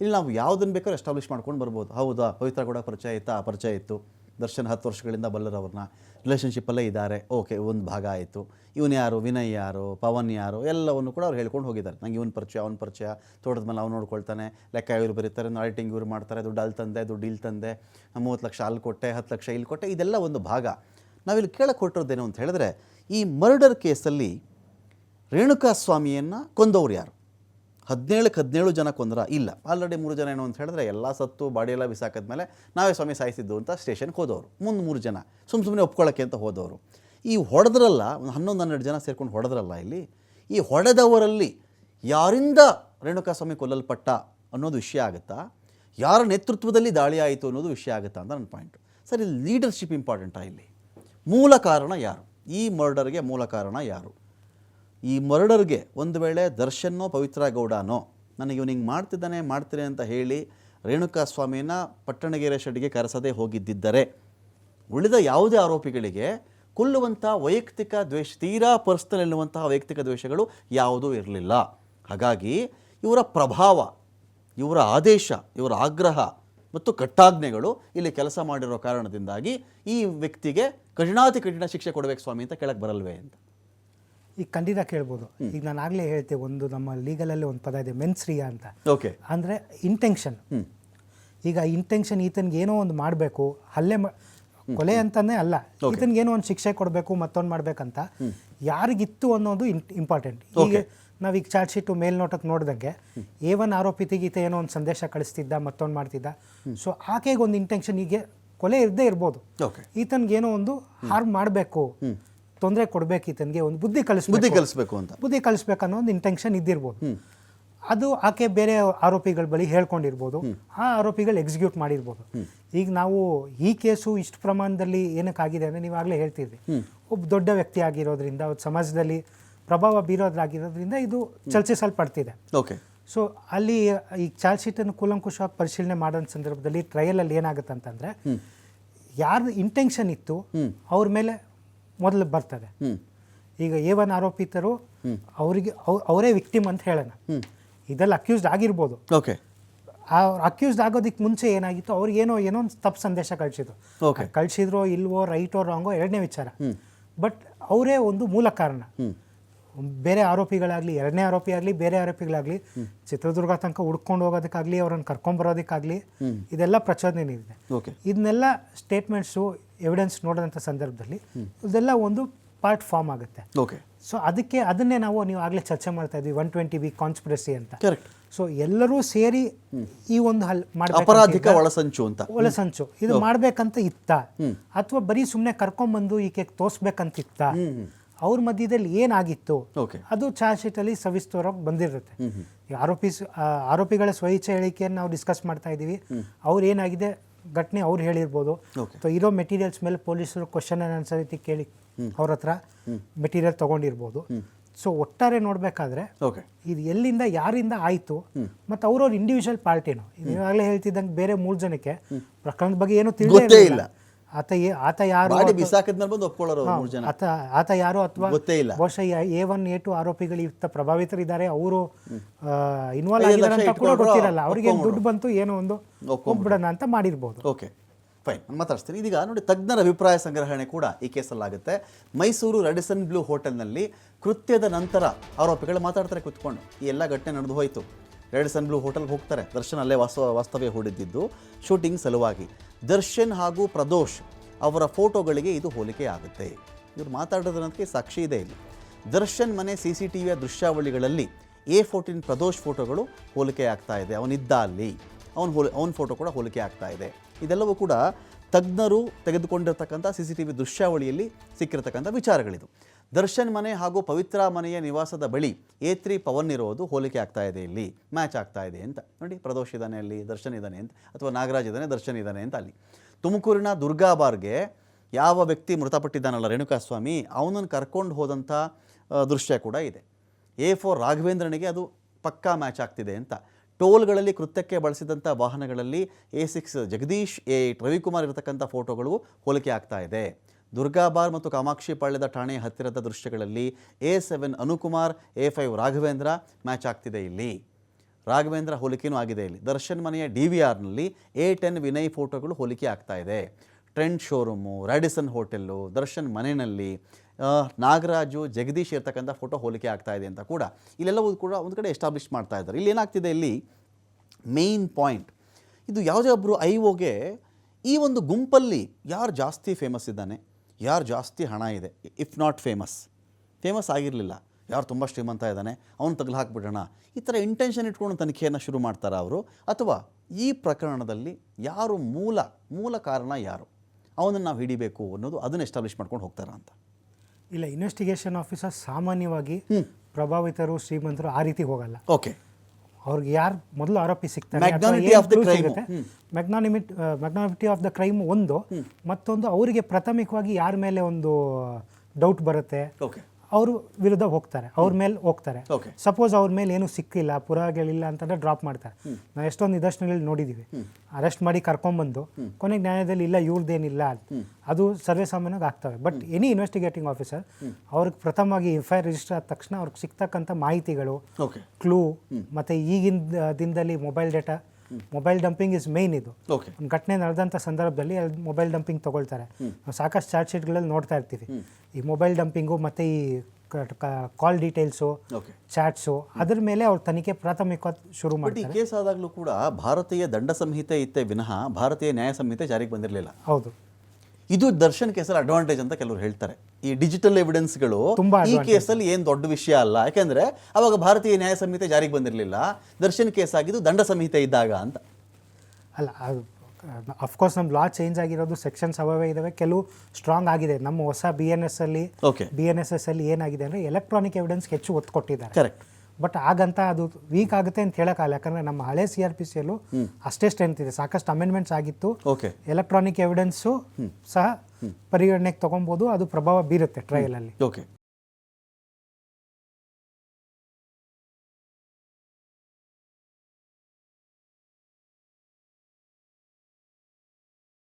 ಇಲ್ಲಿ ನಾವು ಯಾವುದನ್ನು ಬೇಕಾದ್ರೂ ಎಸ್ಟಾಬ್ಲಿಷ್ ಮಾಡ್ಕೊಂಡು ಬರ್ಬೋದು. ಹೌದಾ? ಪವಿತ್ರ ಕೂಡ ಪರಿಚಯ ಇತ್ತಾ? ಪರಿಚಯ ಇತ್ತು. ದರ್ಶನ್ ಹತ್ತು ವರ್ಷಗಳಿಂದ ಬಲ್ಲರವ್ರನ್ನ ರಿಲೇಷನ್ಶಿಪ್ಪಲ್ಲೇ ಇದ್ದಾರೆ. ಓಕೆ ಒಂದು ಭಾಗ ಆಯಿತು. ಇವನು ಯಾರು? ವಿನಯ್ ಯಾರು? ಪವನ್ ಯಾರು? ಎಲ್ಲವನ್ನು ಕೂಡ ಅವ್ರು ಹೇಳ್ಕೊಂಡು ಹೋಗಿದ್ದಾರೆ. ನಂಗೆ ಇವನು ಪರಿಚಯ, ಅವ್ನ ಪರಿಚಯ. ತೋಟದ ಮೇಲೆ ಅವ್ನು ನೋಡ್ಕೊಳ್ತಾನೆ. ಲೆಕ್ಕ ಇವರು ಬರೀತಾರೆ ಆಡಿಟಿಂಗ್ ಇವರು ಮಾಡ್ತಾರೆ. ದುಡ್ಡು ಅಲ್ಲಿ ತಂದೆ, ದುಡ್ಡು ಇಲ್ಲಿ ತಂದೆ. ಮೂವತ್ತು ಲಕ್ಷ ಅಲ್ಲಿ ಕೊಟ್ಟೆ, ಹತ್ತು ಲಕ್ಷ ಇಲ್ಲಿ ಕೊಟ್ಟೆ. ಇದೆಲ್ಲ ಒಂದು ಭಾಗ. ನಾವಿಲ್ಲಿ ಕೇಳಕ್ಕೆ ಹೊಟ್ಟಿರೋದೇನು ಅಂತ ಹೇಳಿದ್ರೆ, ಈ ಮರ್ಡರ್ ಕೇಸಲ್ಲಿ ರೇಣುಕಾ ಸ್ವಾಮಿಯನ್ನು ಕೊಂದವ್ರು ಯಾರು? ಹದಿನೇಳಕ್ಕೆ ಹದಿನೇಳು ಜನ ಕೊಂದ್ರ ಇಲ್ಲ. ಆಲ್ರೆಡಿ ಮೂರು ಜನ ಏನು ಅಂತ ಹೇಳಿದ್ರೆ ಎಲ್ಲ ಸತ್ತು, ಬಾಡಿ ಎಲ್ಲ ಬಿಸಾಕಿದ್ಮೇಲೆ ನಾವೇ ಸ್ವಾಮಿ ಸಾಯಿಸಿದ್ದು ಅಂತ ಸ್ಟೇಷನ್ಗೆ ಹೋದವರು. ಮುಂದೆ ಮೂರು ಜನ. ಸುಮ್ಮ ಸುಮ್ಮನೆ ಒಪ್ಕೊಳ್ಳೋಕ್ಕೆ ಅಂತ ಹೋದವರು. ಈ ಹೊಡೆದ್ರಲ್ಲ, ಒಂದು ಹನ್ನೊಂದು, ಹನ್ನೆರಡು ಜನ ಸೇರ್ಕೊಂಡು ಹೊಡೆದ್ರಲ್ಲ ಇಲ್ಲಿ, ಈ ಹೊಡೆದವರಲ್ಲಿ ಯಾರಿಂದ ರೇಣುಕಾ ಸ್ವಾಮಿ ಕೊಲ್ಲಲ್ಪಟ್ಟ ಅನ್ನೋದು ವಿಷಯ ಆಗುತ್ತಾ? ಯಾರ ನೇತೃತ್ವದಲ್ಲಿ ದಾಳಿ ಆಯಿತು ಅನ್ನೋದು ವಿಷಯ ಆಗುತ್ತಾ ಅಂತ ನನ್ನ ಪಾಯಿಂಟು ಸರ್, ಇಲ್ಲಿ ಲೀಡರ್ಶಿಪ್ ಇಂಪಾರ್ಟೆಂಟಾ ಇಲ್ಲಿ? ಮೂಲ ಕಾರಣ ಯಾರು? ಈ ಮರ್ಡರ್ಗೆ ಮೂಲ ಕಾರಣ ಯಾರು? ಈ ಮರ್ಡರ್ಗೆ ಒಂದು ವೇಳೆ ದರ್ಶನ್ನೋ ಪವಿತ್ರ ಗೌಡನೋ ನನಗೆ ಇವನಿಗೆ ಮಾಡ್ತಿದ್ದಾನೆ ಮಾಡ್ತೀನಿ ಅಂತ ಹೇಳಿ ರೇಣುಕಾ ಸ್ವಾಮಿನ ಪಟ್ಟಣಗೆರೆ ಶೆಡ್ಗೆ ಕರೆಸದೇ ಹೋಗಿದ್ದಿದ್ದರೆ ಉಳಿದ ಯಾವುದೇ ಆರೋಪಿಗಳಿಗೆ ಕೊಲ್ಲುವಂಥ ವೈಯಕ್ತಿಕ ದ್ವೇಷ, ತೀರಾ ಪರ್ಸ್ನಲ್ ಎನ್ನುವಂತಹ ವೈಯಕ್ತಿಕ ದ್ವೇಷಗಳು ಯಾವುದೂ ಇರಲಿಲ್ಲ. ಹಾಗಾಗಿ ಇವರ ಪ್ರಭಾವ, ಇವರ ಆದೇಶ, ಇವರ ಆಗ್ರಹ ಮತ್ತು ಕಟ್ಟಾಜ್ಞೆಗಳು ಇಲ್ಲಿ ಕೆಲಸ ಮಾಡಿರೋ ಕಾರಣದಿಂದಾಗಿ ಈ ವ್ಯಕ್ತಿಗೆ ಕಠಿಣಾತಿ ಕಠಿಣ ಶಿಕ್ಷೆ ಕೊಡಬೇಕು ಸ್ವಾಮಿ ಅಂತ ಕೇಳಕ್ಕೆ ಬರಲ್ವೇ ಅಂತ. ಈಗ ಖಂಡಿತ ಕೇಳ್ಬೋದು. ಈಗ ನಾನು ಆಗಲೇ ಹೇಳ್ತೆ ಒಂದು ನಮ್ಮ ಲೀಗಲಲ್ಲಿ ಒಂದು ಪದ ಇದೆ ಮೆನ್ಸ್ರಿಯಾ ಅಂತ. ಓಕೆ. ಅಂದರೆ ಇಂಟೆನ್ಷನ್ ಈಗ ಇಂಟೆನ್ಷನ್ ಈತನಿಗೆ ಏನೋ ಒಂದು ಮಾಡಬೇಕು ಹಲ್ಲೆ ಮಾ- ಕೊಲೆ ಅಂತಲೇ ಅಲ್ಲ ಈತನಿಗೆ ಏನೋ ಒಂದು ಶಿಕ್ಷೆ ಕೊಡಬೇಕು ಮತ್ತೊಂದು ಮಾಡಬೇಕಂತ ಯಾರಿಗಿತ್ತು ಅನ್ನೋದು ಇಂಪಾರ್ಟೆಂಟ್ ಈಗ ನಾವೀಗ ಚಾರ್ಜ್ ಶೀಟು ಮೇಲ್ನೋಟಕ್ಕೆ ನೋಡಿದಂಗೆ ಎ ಒನ್ ಆರೋಪಿತಿಗೆ ಈತ ಏನೋ ಒಂದು ಸಂದೇಶ ಕಳಿಸ್ತಿದ್ದ ಮತ್ತೊಂದು ಮಾಡ್ತಿದ್ದ. ಸೊ ಆಕೆಗೆ ಒಂದು ಇಂಟೆನ್ಷನ್ ಈಗ ಕೊಲೆ ಇರದೇ ಇರ್ಬೋದು. ಏನೋ ಒಂದು ಹಾರ್ಮ್ ಮಾಡಬೇಕು. ತೊಂದರೆ ಕೊಡಬೇಕು ಈತನಿಗೆ ಒಂದು ಬುದ್ಧಿ ಕಲಿಸ್ ಬುದ್ಧಿ ಕಲಿಸ್ಬೇಕು ಅಂತ. ಬುದ್ಧಿ ಕಲಿಸ್ಬೇಕನ್ನೋ ಒಂದು ಇಂಟೆನ್ಷನ್ ಇದ್ದಿರ್ಬೋದು. ಅದು ಆಕೆ ಬೇರೆ ಆರೋಪಿಗಳ ಬಳಿ ಹೇಳ್ಕೊಂಡಿರ್ಬೋದು. ಆ ಆರೋಪಿಗಳು ಎಕ್ಸಿಕ್ಯೂಟ್ ಮಾಡಿರ್ಬೋದು. ಈಗ ನಾವು ಈ ಕೇಸು ಇಷ್ಟು ಪ್ರಮಾಣದಲ್ಲಿ ಏನಕ್ಕಾಗಿದೆ ಅಂದರೆ ನೀವಾಗಲೇ ಹೇಳ್ತಿದ್ರಿ. ಒಬ್ಬ ದೊಡ್ಡ ವ್ಯಕ್ತಿ ಆಗಿರೋದ್ರಿಂದ ಅವ್ರ ಸಮಾಜದಲ್ಲಿ ಪ್ರಭಾವ ಬೀರೋದ್ರಾಗಿರೋದ್ರಿಂದ ಇದು ಚರ್ಚಿಸಲ್ಪಡ್ತಿದೆ. ಓಕೆ ಸೊ ಅಲ್ಲಿ ಈ ಚಾರ್ಜ್ ಶೀಟನ್ನು ಕೂಲಂಕುಷವಾಗಿ ಪರಿಶೀಲನೆ ಮಾಡೋ ಸಂದರ್ಭದಲ್ಲಿ ಟ್ರಯಲಲ್ಲಿ ಏನಾಗುತ್ತೆ ಅಂತಂದರೆ ಯಾರ್ದು ಇಂಟೆನ್ಷನ್ ಇತ್ತು ಅವ್ರ ಮೇಲೆ ಮೊದಲು ಬರ್ತದೆ. ಈಗ ಎ ಒನ್ ಆರೋಪಿತರು ಅವರಿಗೆ ಅವರೇ ವಿಕ್ಟಿಮ್ ಅಂತ ಹೇಳೋಣ. ಇದೆಲ್ಲ ಅಕ್ಯೂಸ್ಡ್ ಆಗಿರ್ಬೋದು. ಓಕೆ ಆ ಅಕ್ಯೂಸ್ಡ್ ಆಗೋದಕ್ಕೆ ಮುಂಚೆ ಏನಾಗಿತ್ತು ಅವ್ರಿಗೆ ಏನೋ ಏನೋ ಒಂದು ತಪ್ಪು ಸಂದೇಶ ಕಳಿಸಿದ್ರು. ಕಳಿಸಿದ್ರೋ ಇಲ್ವೋ ರೈಟೋ ರಾಂಗೋ ಎರಡನೇ ವಿಚಾರ. ಬಟ್ ಅವರೇ ಒಂದು ಮೂಲ ಕಾರಣ. ಬೇರೆ ಆರೋಪಿಗಳಾಗಲಿ ಎರಡನೇ ಆರೋಪಿ ಆಗಲಿ ಬೇರೆ ಆರೋಪಿಗಳಾಗಲಿ ಚಿತ್ರದುರ್ಗ ತನಕ ಹುಡ್ಕೊಂಡು ಹೋಗೋದಕ್ಕಾಗಲಿ ಅವ್ರನ್ನ ಕರ್ಕೊಂಬರೋದಕ್ಕಾಗಲಿ ಇದೆಲ್ಲ ಪ್ರಚೋದನೆ ಇದೆ ಓಕೆ. ಇದನ್ನೆಲ್ಲ ಸ್ಟೇಟ್ಮೆಂಟ್ಸು ಎವಿಡೆನ್ಸ್ ನೋಡಿದಂಥ ಸಂದರ್ಭದಲ್ಲಿ ಇದೆಲ್ಲ ಒಂದು ಪಾರ್ಟ್ ಫಾರ್ಮ್ ಆಗುತ್ತೆ. ಓಕೆ. ಸೊ ಅದಕ್ಕೆ ಅದನ್ನೇ ನಾವು ನೀವು ಆಗಲೇ ಚರ್ಚೆ ಮಾಡ್ತಾ ಇದ್ವಿ ಒನ್ ಟ್ವೆಂಟಿ ಬಿ ಕಾನ್ಸ್ಪಿರಸಿ ಅಂತ. ಕರೆಕ್ಟ್ ಸೊ ಎಲ್ಲರೂ ಸೇರಿ ಈ ಒಂದು ಹಲ್ ಅಪರಾಧಿಕ ಒಳಸಂಚು ಅಂತ. ಒಳಸಂಚು. ಇದು ಮಾಡ್ಬೇಕಂತ ಇತ್ತ. ಅಥವಾ ಬರೀ ಸುಮ್ಮನೆ ಕರ್ಕೊಂಬಂದು ಈಕೆ ತೋರ್ಸ್ಬೇಕಂತ ಇತ್ತ. ಅವ್ರ ಮಧ್ಯದಲ್ಲಿ ಏನಾಗಿತ್ತು ಅದು ಚಾರ್ಜ್ ಶೀಟಲ್ಲಿ ಸವಿಸ್ತೋರಾಗಿ ಬಂದಿರುತ್ತೆ. ಈ ಆರೋಪಿ ಆರೋಪಿಗಳ ಸ್ವಇಚ್ಛೆ ಹೇಳಿಕೆಯನ್ನು ನಾವು ಡಿಸ್ಕಸ್ ಮಾಡ್ತಾ ಇದ್ದೀವಿ. ಅವ್ರು ಏನಾಗಿದೆ ಘಟನೆ ಅವ್ರು ಹೇಳಿರ್ಬೋದು. ಸೊ ಇರೋ ಮೆಟೀರಿಯಲ್ಸ್ ಮೇಲೆ ಪೊಲೀಸರು ಕ್ವಶನ್ ಆನ್ಸರ್ ರೀತಿ ಕೇಳಿ ಅವ್ರ ಹತ್ರ ಮೆಟೀರಿಯಲ್ ತೊಗೊಂಡಿರ್ಬೋದು. ಸೊ ಒಟ್ಟಾರೆ ನೋಡಬೇಕಾದ್ರೆ ಇದು ಎಲ್ಲಿಂದ ಯಾರಿಂದ ಆಯಿತು ಮತ್ತು ಅವ್ರವ್ರ ಇಂಡಿವಿಜುವಲ್ ಪಾರ್ಟಿನೂ ಈಗಾಗಲೇ ಹೇಳ್ತಿದ್ದಂಗೆ ಬೇರೆ ಮೂರು ಜನಕ್ಕೆ ಪ್ರಕರಣದ ಬಗ್ಗೆ ಏನೂ ತಿಳಿದೇ ಇಲ್ಲ. ಆತ ಆತ ಯಾರು ಮಾಡಿ ಬಿಸಾಕಿದ್ಮೇಲೆ ಬಂದು ಒಪ್ಕೊಳ್ಳೋರು ಮೂರು ಜನ. ಆತ ಆತ ಯಾರು ಅಥವಾ ಗೊತ್ತೇ ಇಲ್ಲ. ಬಹುಶಃ ಎ ಒನ್ ಎ ಟು ಆರೋಪಿಗಳು ಇತ್ತ ಪ್ರಭಾವಿತರಿದ್ದಾರೆ. ಅವರು ಇನ್ವಾಲ್ವ್ ಆಗಿದ್ದಾರೆ ಅಂತ ಕೂಡ ಗೊತ್ತಿರಲ್ಲ. ಅವ್ರಿಗೆ ದುಡ್ಡು ಬಂತು ಏನೋ ಒಂದು ಒಪ್ಬಿಡೋಣ ಅಂತ ಮಾಡಿರ್ಬೋದು. ಓಕೆ ಫೈನ್ ನಾನು ಮಾತಾಡ್ತೀನಿ ಇದೀಗ ನೋಡಿ ತಜ್ಞರ ಅಭಿಪ್ರಾಯ ಸಂಗ್ರಹಣೆ ಕೂಡ ಈ ಕೇಸಲ್ಲಾಗುತ್ತೆ. ಮೈಸೂರು ರೆಡಿಸನ್ ಬ್ಲೂ ಹೋಟೆಲ್ನಲ್ಲಿ ಕೃತ್ಯದ ನಂತರ ಆರೋಪಿಗಳು ಮಾತಾಡ್ತಾರೆ ಕೂತ್ಕೊಂಡು. ಈ ಎಲ್ಲ ಘಟನೆ ನಡೆದು ಹೋಯಿತು. ರೆಡಿಸನ್ ಬ್ಲೂ ಹೋಟೆಲ್ಗೆ ಹೋಗ್ತಾರೆ. ದರ್ಶನ್ ಅಲ್ಲೇ ವಾಸ, ವಾಸ್ತವ್ಯ ಹೂಡಿದ್ದು. ಶೂಟಿಂಗ್ ಸಲುವಾಗಿ. ದರ್ಶನ್ ಹಾಗೂ ಪ್ರದೋಷ್ ಅವರ ಫೋಟೋಗಳಿಗೆ ಇದು ಹೋಲಿಕೆ ಆಗುತ್ತೆ. ಇವರು ಮಾತಾಡೋದ್ರಂತೆ ಸಾಕ್ಷಿ ಇದೆ ಇಲ್ಲಿ. ದರ್ಶನ್ ಮನೆ ಸಿ ಸಿ ಟಿ ವಿಯ ದೃಶ್ಯಾವಳಿಗಳಲ್ಲಿ ಎ ಫೋರ್ಟೀನ್ ಪ್ರದೋಷ್ ಫೋಟೋಗಳು ಹೋಲಿಕೆ ಆಗ್ತಾ ಇದೆ. ಅವನಿದ್ದ ಅಲ್ಲಿ. ಅವನ ಹೋಲಿ, ಅವನ ಫೋಟೋ ಕೂಡ ಹೋಲಿಕೆ ಆಗ್ತಾ ಇದೆ. ಇದೆಲ್ಲವೂ ಕೂಡ ತಜ್ಞರು ತೆಗೆದುಕೊಂಡಿರ್ತಕ್ಕಂಥ ಸಿ ಸಿ ಟಿ ವಿ ದೃಶ್ಯಾವಳಿಯಲ್ಲಿ ಸಿಕ್ಕಿರತಕ್ಕಂಥ ವಿಚಾರಗಳಿದು. ದರ್ಶನ್ ಮನೆ ಹಾಗೂ ಪವಿತ್ರ ಮನೆಯ ನಿವಾಸದ ಬಳಿ ಎ ತ್ರೀ ಪವನ್ ಇರೋದು ಹೋಲಿಕೆ ಆಗ್ತಾ ಇದೆ ಇಲ್ಲಿ. ಮ್ಯಾಚ್ ಆಗ್ತಾ ಇದೆ ಅಂತ. ನೋಡಿ, ಪ್ರದೋಷ್ ಇದ್ದಾನೆ ಅಲ್ಲಿ, ದರ್ಶನ್ ಇದ್ದಾನೆ ಅಂತ. ಅಥವಾ ನಾಗರಾಜ್ ಇದ್ದಾನೆ ದರ್ಶನ್ ಇದ್ದಾನೆ ಅಂತ ಅಲ್ಲಿ. ತುಮಕೂರಿನ ದುರ್ಗಾಬಾರ್ಗೆ ಯಾವ ವ್ಯಕ್ತಿ ಮೃತಪಟ್ಟಿದ್ದಾನಲ್ಲ ರೇಣುಕಾಸ್ವಾಮಿ, ಅವನನ್ನು ಕರ್ಕೊಂಡು ಹೋದಂಥ ದೃಶ್ಯ ಕೂಡ ಇದೆ. ಎ ಫೋರ್ ರಾಘವೇಂದ್ರನಿಗೆ ಅದು ಪಕ್ಕಾ ಮ್ಯಾಚ್ ಆಗ್ತಿದೆ ಅಂತ. ಟೋಲ್ಗಳಲ್ಲಿ ಕೃತ್ಯಕ್ಕೆ ಬಳಸಿದಂಥ ವಾಹನಗಳಲ್ಲಿ A six Jagdish, A Ravikumar ಇರತಕ್ಕಂಥ ಫೋಟೋಗಳು ಹೋಲಿಕೆ ಆಗ್ತಾ ಇದೆ. ದುರ್ಗಾಬಾರ್ ಮತ್ತು ಕಾಮಾಕ್ಷಿ ಪಾಳ್ಯದ ಠಾಣೆ ಹತ್ತಿರದ ದೃಶ್ಯಗಳಲ್ಲಿ A seven Anukumar, A five Raghavendra match ಆಗ್ತಿದೆ ಇಲ್ಲಿ. ರಾಘವೇಂದ್ರ ಹೋಲಿಕೆಯೂ ಆಗಿದೆ ಇಲ್ಲಿ. ದರ್ಶನ್ ಮನೆಯ ಡಿ ವಿ ಆರ್ನಲ್ಲಿ ಎ ಟೆನ್ ವಿನಯ್ ಫೋಟೋಗಳು ಹೋಲಿಕೆ ಆಗ್ತಾ ಇದೆ. Trend showroom Radisson hotel, Darshan ಮನೆಯಲ್ಲಿ ನಾಗರಾಜು, ಜಗದೀಶ್ ಇರ್ತಕ್ಕಂಥ ಫೋಟೋ ಹೋಲಿಕೆ ಆಗ್ತಾ ಇದೆ ಅಂತ ಕೂಡ. ಇಲ್ಲೆಲ್ಲವೂ ಕೂಡ ಒಂದು ಕಡೆ ಎಸ್ಟಾಬ್ಲಿಷ್ ಮಾಡ್ತಾ ಇದ್ದಾರೆ. ಇಲ್ಲಿ ಏನಾಗ್ತಿದೆ ಇಲ್ಲಿ? Main point. ಇದು ಯಾವುದೇ ಒಬ್ಬರು ಐ ಒಗೆ ಈ ಒಂದು ಗುಂಪಲ್ಲಿ ಯಾರು ಜಾಸ್ತಿ ಫೇಮಸ್ ಇದ್ದಾನೆ? ಯಾರು ಜಾಸ್ತಿ ಹಣ ಇದೆ ಇಫ್ ನಾಟ್ ಫೇಮಸ್ ಫೇಮಸ್ ಆಗಿರಲಿಲ್ಲ. ಯಾರು ತುಂಬ ಶ್ರೀಮಂತ ಇದ್ದಾನೆ ಅವನು ತಗಲು ಹಾಕ್ಬಿಡೋಣ. ಈ ಥರ ಇಂಟೆನ್ಷನ್ ಇಟ್ಕೊಂಡು ತನಿಖೆಯನ್ನು ಶುರು ಮಾಡ್ತಾರಾ ಅವರು? ಅಥವಾ ಈ ಪ್ರಕರಣದಲ್ಲಿ ಯಾರು ಮೂಲ ಮೂಲ ಕಾರಣ ಯಾರು? ಅವನನ್ನು ನಾವು ಹಿಡಿಬೇಕು ಅನ್ನೋದು ಅದನ್ನು ಎಸ್ಟಾಬ್ಲಿಷ್ ಮಾಡ್ಕೊಂಡು ಹೋಗ್ತಾರಾ ಅಂತ. ಇಲ್ಲ ಇನ್ವೆಸ್ಟಿಗೇಷನ್ ಆಫೀಸರ್ ಸಾಮಾನ್ಯವಾಗಿ ಪ್ರಭಾವಿತರು ಶ್ರೀಮಂತರು ಆ ರೀತಿ ಹೋಗಲ್ಲ. ಓಕೆ ಅವ್ರಿಗೆ ಯಾರು ಮೊದಲು ಆರೋಪಿ ಸಿಗ್ತಾರೆ. Magnanimity magnanimity of the crime ಒಂದು. ಮತ್ತೊಂದು ಅವರಿಗೆ ಪ್ರಾಥಮಿಕವಾಗಿ ಯಾರ ಮೇಲೆ ಒಂದು ಡೌಟ್ ಬರುತ್ತೆ? ಓಕೆ ಅವರು ವಿರುದ್ಧ ಹೋಗ್ತಾರೆ ಅವ್ರ ಮೇಲೆ ಹೋಗ್ತಾರೆ. ಸಪೋಸ್ ಅವ್ರ ಮೇಲೆ ಏನು ಸಿಕ್ಕಿಲ್ಲ ಪುರಾವೆಗಳಿಲ್ಲ ಅಂತಂದ್ರೆ ಡ್ರಾಪ್ ಮಾಡ್ತಾರೆ. ನಾವು ಎಷ್ಟೊಂದು ನಿದರ್ಶನಗಳಲ್ಲಿ ನೋಡಿದ್ದೀವಿ ಅರೆಸ್ಟ್ ಮಾಡಿ ಕರ್ಕೊಂಬಂದು ಕೊನೆಗೆ ನ್ಯಾಯದಲ್ಲಿ ಇಲ್ಲ ಇವ್ರದ್ದೇನಿಲ್ಲ ಅದು ಸರ್ವೇ ಸಾಮಾನ್ಯವಾಗಿ ಆಗ್ತವೆ. ಬಟ್ ಎನಿ ಇನ್ವೆಸ್ಟಿಗೇಟಿಂಗ್ ಆಫೀಸರ್ ಅವ್ರಿಗೆ ಪ್ರಥಮವಾಗಿ ಎಫ್ ಐ ಆರ್ ರಿಜಿಸ್ಟರ್ ಆದ ತಕ್ಷಣ ಅವ್ರಿಗೆ ಸಿಗ್ತಕ್ಕಂಥ ಮಾಹಿತಿಗಳು ಕ್ಲೂ ಮತ್ತು ಈಗಿನ ದಿನದಲ್ಲಿ mobile data mobile dumping is main ಇದು. ಒಂದು ಘಟನೆ ನಡೆದಂಥ ಸಂದರ್ಭದಲ್ಲಿ ಅಲ್ಲಿ ಮೊಬೈಲ್ ಡಂಪಿಂಗ್ ತಗೊಳ್ತಾರೆ. ನಾವು ಸಾಕಷ್ಟು ಚಾರ್ಜ್ ಶೀಟ್ಗಳಲ್ಲಿ ನೋಡ್ತಾ ಇರ್ತೀವಿ. ಈ ಮೊಬೈಲ್ ಡಂಪಿಂಗು ಮತ್ತು ಈ ಕಾಲ್ ಡೀಟೇಲ್ಸು ಚಾಟ್ಸು ಅದ್ರ ಮೇಲೆ ಅವ್ರ ತನಿಖೆ ಪ್ರಾಥಮಿಕ ಶುರು ಮಾಡಿ ಕೇಸ್ ಆದಾಗಲೂ ಕೂಡ ಭಾರತೀಯ ದಂಡ ಸಂಹಿತೆ ಇತ್ತೆ ವಿನಃ ಭಾರತೀಯ ನ್ಯಾಯ ಸಂಹಿತೆ ಜಾರಿಗೆ ಬಂದಿರಲಿಲ್ಲ. ಹೌದು. ಇದು ದರ್ಶನ್ ಕೇಸಲ್ಲಿ ಅಡ್ವಾಂಟೇಜ್ ಅಂತ ಕೆಲವರು ಹೇಳ್ತಾರೆ. ಈ ಡಿಜಿಟಲ್ ಎವಿಡೆನ್ಸ್ಗಳು ತುಂಬಾ ಈ ಕೇಸಲ್ಲಿ ಏನು ದೊಡ್ಡ ವಿಷಯ ಅಲ್ಲ. ಯಾಕೆಂದ್ರೆ ಅವಾಗ ಭಾರತೀಯ ನ್ಯಾಯ ಸಂಹಿತೆ ಜಾರಿಗೆ ಬಂದಿರಲಿಲ್ಲ. ದರ್ಶನ್ ಕೇಸ್ ಆಗಿದ್ದು ದಂಡ ಸಂಹಿತೆ ಇದ್ದಾಗ ಅಂತ. ಅಲ್ಲ ಅದು ಅಫ್ಕೋರ್ಸ್ ನಮ್ಮ ಲಾ ಚೇಂಜ್ ಆಗಿರೋದು ಸೆಕ್ಷನ್ಸ್ ಅವೇ ಇದ್ದಾವೆ ಕೆಲವು ಸ್ಟ್ರಾಂಗ್ ಆಗಿದೆ. ನಮ್ಮ ಹೊಸ ಬಿ ಎನ್ ಎಸ್ ಅಲ್ಲಿ okay B N S S ಅಲ್ಲಿ ಏನಾಗಿದೆ ಅಂದರೆ ಎಲೆಕ್ಟ್ರಾನಿಕ್ ಎವಿಡೆನ್ಸ್ಗೆ ಹೆಚ್ಚು ಒತ್ತು ಕೊಟ್ಟಿದ್ದಾರೆ. ಕರೆಕ್ಟ್ ಬಟ್ ಆಗಂತ ಅದು ವೀಕ್ ಆಗುತ್ತೆ ಅಂತ ಹೇಳೋಕ್ಕಾಗಲ್ಲ ಯಾಕಂದ್ರೆ ನಮ್ಮ ಹಳೆ ಸಿ ಆರ್ ಪಿ ಸಿಯಲ್ಲೂ ಅಷ್ಟೇ ಸ್ಟ್ರೆಂತ್ ಇದೆ. ಸಾಕಷ್ಟು ಅಮೆಂಡ್ಮೆಂಟ್ಸ್ ಆಗಿತ್ತು. ಎಲೆಕ್ಟ್ರಾನಿಕ್ ಎವಿಡೆನ್ಸು ಸಹ ಪರಿಗಣನೆಗೆ ತೊಗೊಬೋದು. ಅದು ಪ್ರಭಾವ ಬೀರುತ್ತೆ ಟ್ರಯಲಲ್ಲಿ ಓಕೆ